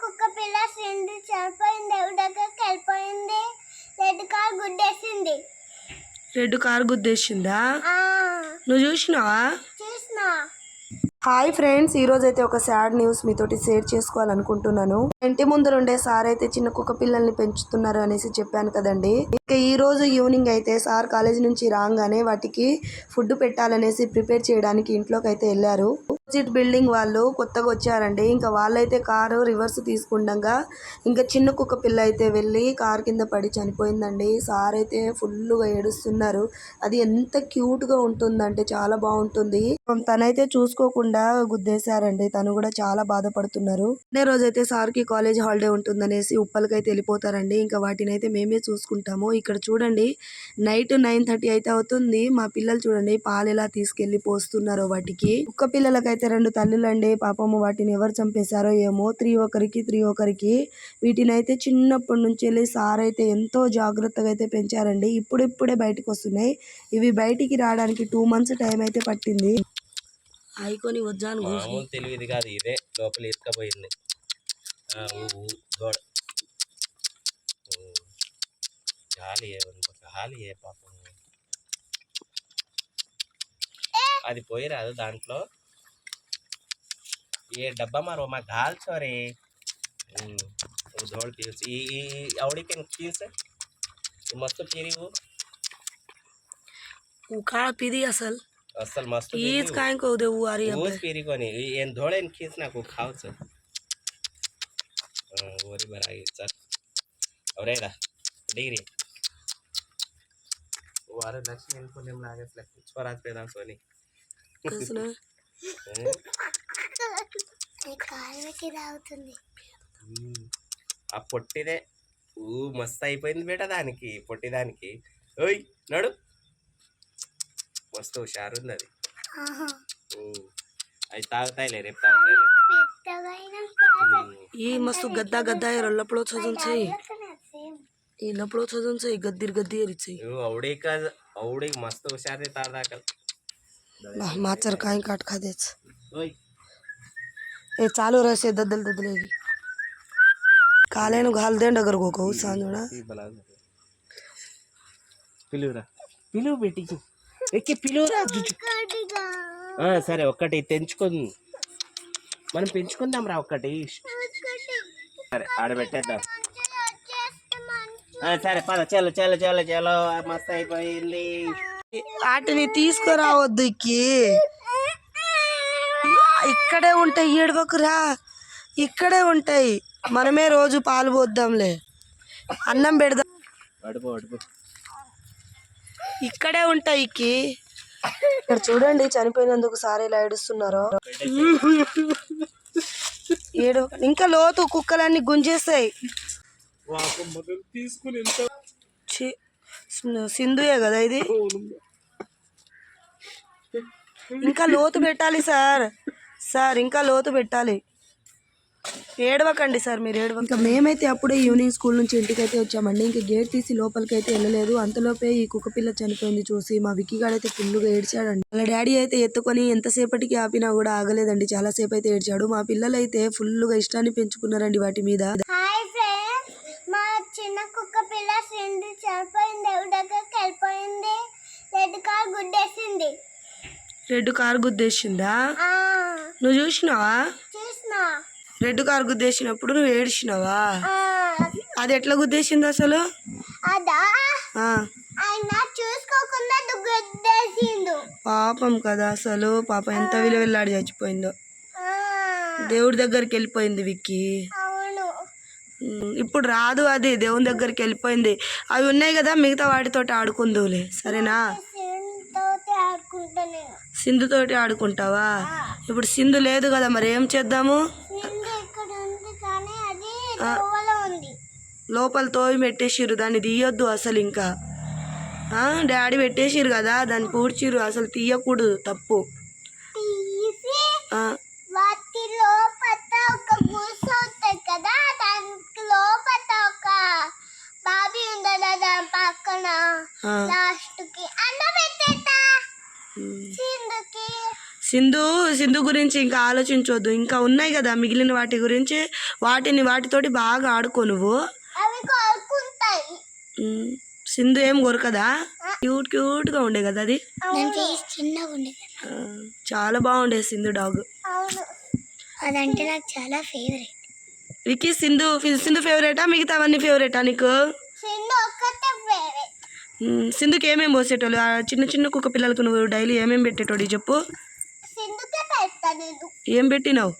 కుక్క పిల్ల సింధు చనిపోయింది దేవుడి దగ్గరికి వెళ్ళిపోయింది? రెడ్ కార్ గుడ్డేసింది రెడ్ కార్ గుద్దేసిందా? ఆ, నువ్వు చూసినావా? చూసినా. హాయ్ ఫ్రెండ్స్ ఈ రోజు అయితే ఒక సాడ్ న్యూస్ మీతోటి షేర్ చేసుకోవాలనుకుంటున్నాను. ఇంటి ముందు ఉండే సార్ అయితే చిన్న కుక్క పిల్లల్ని పెంచుతున్నారు అనేసి చెప్పాను కదండి. ఇక ఈ రోజు ఈవినింగ్ అయితే సార్ కాలేజ్ నుంచి రాగానే వాటికి ఫుడ్ పెట్టాలనేసి ప్రిపేర్ చేయడానికి ఇంట్లోకి అయితే వెళ్ళారు. ఆపోజిట్ బిల్డింగ్ వాళ్ళు కొత్తగా వచ్చారండి. ఇంకా వాళ్ళైతే కారు రివర్స్ తీసుకుండగా ఇంకా చిన్న కుక్క పిల్ల అయితే వెళ్ళి కార్ కింద పడి చనిపోయిందండి. సార్ అయితే ఫుల్గా ఏడుస్తున్నారు. అది ఎంత క్యూట్గా ఉంటుందంటే చాలా బాగుంటుంది. తనైతే చూసుకోకుండా గుద్దేశారండి. తను కూడా చాలా బాధపడుతున్నారు. అదే రోజైతే సార్కి కాలేజ్ హాలిడే ఉంటుందనేసి ఉప్పలకైతే వెళ్ళిపోతారండి. ఇంకా వాటిని అయితే మేమే చూసుకుంటాము. ఇక్కడ చూడండి నైట్ నైన్ థర్టీ అయితే అవుతుంది. మా పిల్లలు చూడండి పాలు ఎలా తీసుకెళ్ళి పోస్తున్నారో వాటికి. కుక్క పిల్లలకైతే రెండు తల్లులండి పాపము వాటిని ఎవరు చంపేశారో ఏమో త్రీ ఒకరికి త్రీ ఒకరికి వీటిని అయితే చిన్నప్పటి నుంచి వెళ్ళి సార్ అయితే ఎంతో జాగ్రత్తగా అయితే పెంచారండి. ఇప్పుడిప్పుడే బయటకు వస్తున్నాయి ఇవి బయటికి రావడానికి టూ మంత్స్ టైం అయితే పట్టింది. అయికొని వద్దాను తెలివిది కాదు ఇదే లోపల ఇసుకపోయింది. గాలి గాలి పాపం. అది పోయి రాదు એ ડબ્બામાં રોમાં ઘાલ છો રે ધોળ પીવું છું એ આવડી કેમ ખીસ મસ્ત પીરી હું ઉખાળ પીધી અસલ અસલ મસ્ત ઈ જ કાઈ કહું દેવું આરી હું પીરી કોની એન ધોળે ને ખીસ ના કું ખાવ છો ઓરી બરાઈ ચાલ અરે રા ડીગરી वारे लक्ष्मी इनको नेम लागे फ्लेक्स स्वराज पैदा सोनी किसने కాలు పెట్టి తాగుతుంది ఆ పొట్టిదే ఊ మస్తు అయిపోయింది బేట దానికి పొట్టిదానికి ఓయ్ నడు మస్తు హుషారుంది అది ఆహా. ఊ. అవి తాగుతాయిలే రేపు తాగుతాయిలే పెద్దగా అయినా కాదు. ఈ మస్తు గద్దా గద్దా లప్పడో చదువుతాయి అసలు సేమ్. ఈ లప్పడో చదువుతాయి గద్దిర్ గద్దిర్ ఇచ్చాయి ఇవి అవడే కాదు అవడే మస్తు హుషారు తాదాక माचर काय काट खादेच ఓయ్ हे चालू रसे दद्दल दद्दलेगी కాలేను घाल दे डगर गो सांजोड़ा పిలువురా పిలువు పెట్టి ఎక్కి పిలువురా ఒక్కటిగా. ఆ, సరే ఒక్కటి తెంచుకుంది మనం పెంచుకుందాం రా ఒక్కటి ఒక్కటి. సరే ఆడబెట్టేద్దాం మంచిగా వచ్చేస్తే మంచి. ఆ, సరే పద చలో చలో చలో చలో మస్తు అయిపోయింది వాటిని తీసుకురావద్దు ఇక్కి ఇక్కడే ఉంటాయి ఏడవకురా ఇక్కడే ఉంటాయి. మనమే రోజు పాలు పోద్దాంలే. అన్నం పెడదాం. ఇక్కడే ఉంటాయి ఇక్కి. ఇక్కడ చూడండి చనిపోయినందుకు సార్ ఇలా ఏడుస్తున్నారో. ఏడు ఇంకా లోతు కుక్కలన్నీ గుంజేస్తాయి. సింధుయే కదా ఇది. ఇంకా లోతు పెట్టాలి సార్. సార్ ఇంకా లోతు పెట్టాలి. ఏడవకండి సార్ మీరు ఏడవ ఇంకా మేమైతే అప్పుడే ఈవినింగ్ స్కూల్ నుంచి ఇంటికైతే వచ్చామండి. ఇంకా గేట్ తీసి లోపలికి అయితే వెళ్ళలేదు. అంతలోపే ఈ కుక్క పిల్ల చనిపోయింది చూసి మా విక్కీ గాడైతే ఫుల్గా ఏడ్చాడండి. వాళ్ళ డాడీ అయితే ఎత్తుకొని ఎంతసేపటికి ఆపినా కూడా ఆగలేదండి. చాలా సేపు అయితే ఏడ్చాడు. మా పిల్లలు అయితే ఫుల్గా ఇష్టాన్ని పెంచుకున్నారండి వాటి మీద. హాయ్ ఫ్రెండ్స్ మా చిన్న కుక్క పిల్ల చనిపోయింది. దగ్గరికి వెళ్ళిపోయింది? రెడ్ కార్ గుడ్డేసింది రెడ్ కార్ గుద్దేసిందా? నువ్వు చూసినావా? చూసినా. రెడ్ కార్ గుద్దేసినప్పుడు నువ్వు ఏడ్చినావా? అది ఎట్లా గుద్దేసింది అసలు? పాపం కదా అసలు. పాపం ఎంత విలువెల్లాడి చచ్చిపోయిందో. దేవుడి దగ్గరికి వెళ్ళిపోయింది విక్కీ. ఇప్పుడు రాదు అది. దేవుని దగ్గరికి వెళ్ళిపోయింది. అవి ఉన్నాయి కదా మిగతా వాటితోటి ఆడుకుందువులే. సరేనా? సింధుతోటి ఆడుకుంటావా? ఇప్పుడు సింధు లేదు కదా మరి ఏం చేద్దాము? లోపల తోవి పెట్టేసిర్రు దాన్ని తీయొద్దు అసలు ఇంకా. డాడీ పెట్టేసిర్రు కదా దాన్ని పూడ్చిర్రు అసలు తీయకూడదు తప్పు. సింధు సింధు గురించి ఇంకా ఆలోచించవద్దు ఇంకా ఉన్నాయి కదా మిగిలిన వాటి గురించి. వాటిని వాటితోటి బాగా ఆడుకో నువ్వు. అవి కోరుకుంటాయి ఉమ్, సింధు ఏం కొరకదా? క్యూట్ క్యూట్గా ఉండే కదా అది? చాలా బాగుండే సింధు డాగ్. అవును. అదంటే నాకు చాలా ఫేవరెట్ వికీ సింధు సింధు ఫేవరెటా మిగతా అవన్నీ ఫేవరెటా నీకు సింధుకి ఏమేమి పోసేటోళ్ళు? ఆ చిన్న చిన్న కుక్క పిల్లలకు నువ్వు డైలీ ఏమేమి పెట్టేటోడు చెప్పు. ఏం పెట్టినావు?